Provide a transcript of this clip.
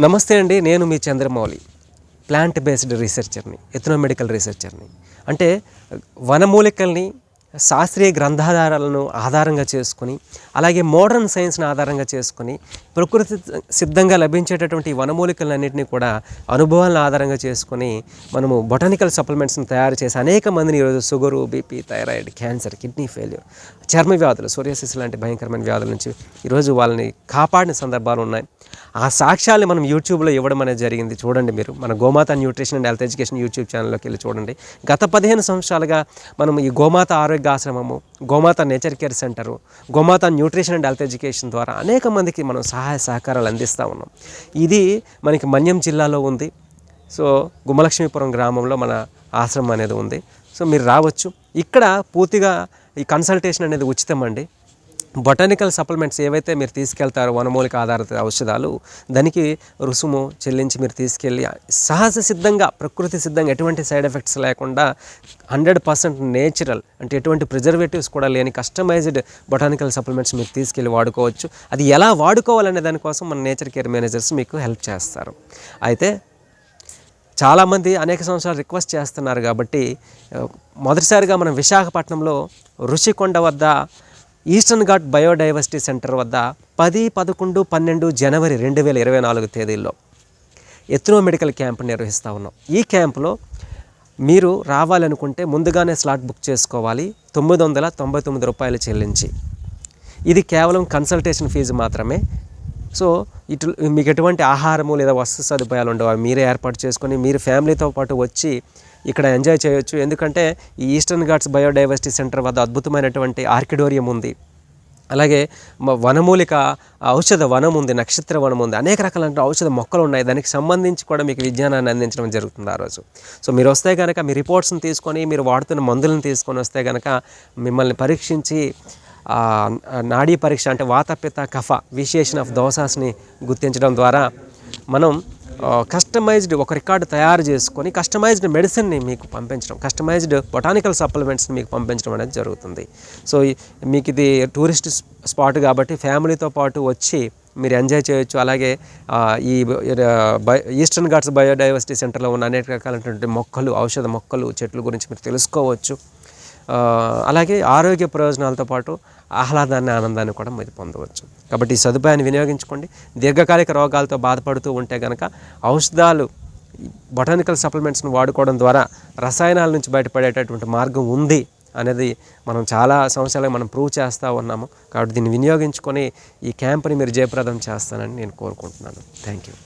నమస్తే అండి నేను మీ చంద్రమౌళి ప్లాంట్ బేస్డ్ రీసెర్చర్ని ఎథనోమెడికల్ రీసెర్చర్ని అంటే వనమూలికల్ని శాస్త్రీయ గ్రంథాధారాలను ఆధారంగా చేసుకొని అలాగే మోడర్న్ సైన్స్ని ఆధారంగా చేసుకుని ప్రకృతి సిద్ధంగా లభించేటటువంటి వనమూలికలన్నింటినీ కూడా అనుభవాలను ఆధారంగా చేసుకుని మనము బొటానికల్ సప్లిమెంట్స్ని తయారు చేసి అనేక మందిని ఈరోజు sugar BP thyroid cancer kidney failure చర్మ వ్యాధులు సోరియాసిస్ లాంటి భయంకరమైన వ్యాధుల నుంచి ఈరోజు వాళ్ళని కాపాడిన సందర్భాలు ఉన్నాయి. ఆ సాక్ష్యాలు మనం యూట్యూబ్లో ఇవ్వడం అనేది జరిగింది. చూడండి మీరు మన Gomata nutrition and health education YouTube ఛానల్లోకి వెళ్ళి చూడండి. గత పదిహేను సంవత్సరాలుగా మనం ఈ గోమాత ఆరోగ్య ఆశ్రమము Gomata nature care centre Gomata nutrition and health education ద్వారా అనేక మందికి మనం సహాయ సహకారాలు అందిస్తూ ఉన్నాం. ఇది మనకి మన్యం జిల్లాలో ఉంది. సో గుమ్మలక్ష్మీపురం గ్రామంలో మన ఆశ్రమం అనేది ఉంది. సో మీరు రావచ్చు. ఇక్కడ పూర్తిగా ఈ కన్సల్టేషన్ అనేది ఉచితం అండి. బొటానికల్ సప్లిమెంట్స్ ఏవైతే మీరు తీసుకెళ్తారో వనమూలిక ఆధారిత ఔషధాలు దానికి రుసుము చెల్లించి మీరు తీసుకెళ్ళి సహజ సిద్ధంగా ప్రకృతి సిద్ధంగా ఎటువంటి సైడ్ ఎఫెక్ట్స్ లేకుండా హండ్రెడ్ పర్సెంట్ నేచురల్ అంటే ఎటువంటి ప్రిజర్వేటివ్స్ కూడా లేని కస్టమైజ్డ్ బొటానికల్ సప్లిమెంట్స్ మీరు తీసుకెళ్ళి వాడుకోవచ్చు. అది ఎలా వాడుకోవాలనే దానికోసం మన నేచర్ కేర్ మేనేజర్స్ మీకు హెల్ప్ చేస్తారు. అయితే చాలామంది అనేక సంవత్సరాలు రిక్వెస్ట్ చేస్తున్నారు కాబట్టి మొదటిసారిగా మనం విశాఖపట్నంలో రుషికొండ వద్ద ఈస్టర్న్ ఘాట్ బయోడైవర్సిటీ సెంటర్ వద్ద పది పదకొండు పన్నెండు జనవరి రెండు వేల ఇరవై నాలుగు తేదీల్లో ఎత్నో మెడికల్ క్యాంప్ నిర్వహిస్తూ ఉన్నాం. ఈ క్యాంపులో మీరు రావాలనుకుంటే ముందుగానే స్లాట్ బుక్ చేసుకోవాలి. తొమ్మిది వందల తొంభై తొమ్మిది రూపాయలు చెల్లించి. ఇది కేవలం కన్సల్టేషన్ ఫీజు మాత్రమే. సో ఇటు మీకు ఎటువంటి ఆహారము లేదా వస్తు సదుపాయాలు ఉండవు? అవి మీరే ఏర్పాటు చేసుకొని మీరు ఫ్యామిలీతో పాటు వచ్చి ఇక్కడ ఎంజాయ్ చేయొచ్చు. ఎందుకంటే ఈ ఈస్టర్న్ ఘాట్స్ బయోడైవర్సిటీ సెంటర్ వద్ద అద్భుతమైనటువంటి ఆర్కిడోరియం ఉంది. అలాగే వనమూలిక ఔషధ వనం ఉంది నక్షత్ర వనం ఉంది. అనేక రకాలైన ఔషధ మొక్కలు ఉన్నాయి. దానికి సంబంధించి కూడా మీకు విజ్ఞానాన్ని అందించడం జరుగుతుంది ఆ రోజు. సో మీరు వస్తే కనుక మీ రిపోర్ట్స్ని తీసుకొని మీరు వాడుతున్న మందులను తీసుకొని వస్తే కనుక మిమ్మల్ని పరీక్షించి నాడీ పరీక్ష అంటే వాతపిత కఫ విశేషన్ ఆఫ్ దోసాస్ని గుర్తించడం ద్వారా మనం కస్టమైజ్డ్ ఒక రికార్డు తయారు చేసుకొని కస్టమైజ్డ్ మెడిసిన్ని మీకు పంపించడం కస్టమైజ్డ్ బొటానికల్ సప్లిమెంట్స్ని మీకు పంపించడం అనేది జరుగుతుంది. సో మీకు ఇది టూరిస్ట్ స్పాట్ కాబట్టి ఫ్యామిలీతో పాటు వచ్చి మీరు ఎంజాయ్ చేయొచ్చు. అలాగే ఈ ఈస్టర్న్ ఘాట్స్ బయోడైవర్సిటీ సెంటర్లో ఉన్న అనేక రకాలైనటువంటి మొక్కలు ఔషధ మొక్కలు చెట్లు గురించి మీరు తెలుసుకోవచ్చు. అలాగే ఆరోగ్య ప్రయోజనాలతో పాటు ఆహ్లాదాన్ని ఆనందాన్ని కూడా మీరు పొందవచ్చు. కాబట్టి ఈ సదుపాయాన్ని వినియోగించుకోండి. దీర్ఘకాలిక రోగాలతో బాధపడుతూ ఉంటే కనుక ఔషధాలు బొటానికల్ సప్లిమెంట్స్ని వాడుకోవడం ద్వారా రసాయనాల నుంచి బయటపడేటటువంటి మార్గం ఉంది అనేది మనం చాలా సంవత్సరాలుగా మనం ప్రూవ్ చేస్తూ ఉన్నాము. కాబట్టి దీన్ని వినియోగించుకొని ఈ క్యాంప్ని మీరు జయప్రదం చేస్తానని నేను కోరుకుంటున్నాను. Thank you